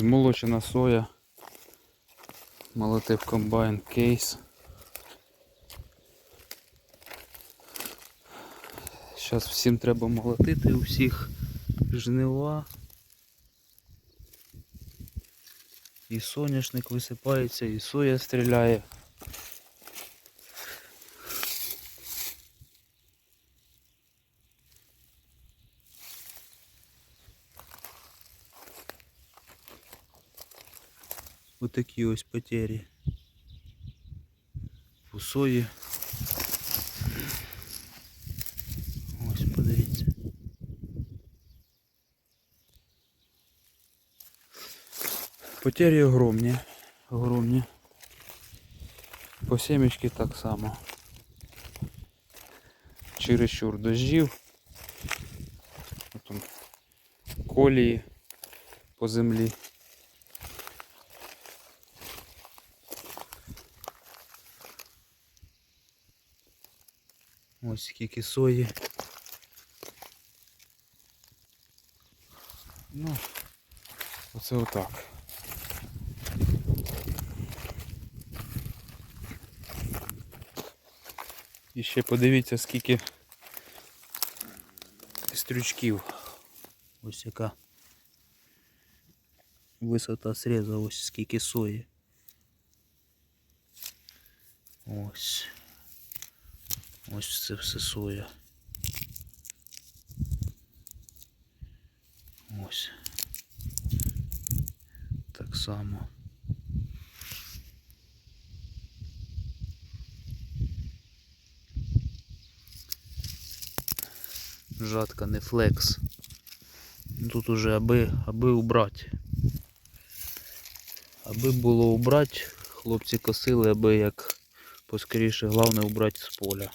Змолочена соя. Молотив комбайн кейс. Зараз всім треба молотити, у всіх жнива. І соняшник висипається, і соя стріляє. Отакі ось потері. У сої. Ось подивіться. Потері огромні. Огромні. По семечки так само. Чересчур дождів. Потім колії по землі. Ось скільки сої. Ну, оце отак. І ще подивіться, скільки стрючків. Ось яка висота среза, ось скільки сої. Ось. Ось це все соя. Ось. Так само. Жатка не флекс. Тут уже аби, аби убрати. Аби було убрати, хлопці косили, аби як поскоріше, головне убрати з поля.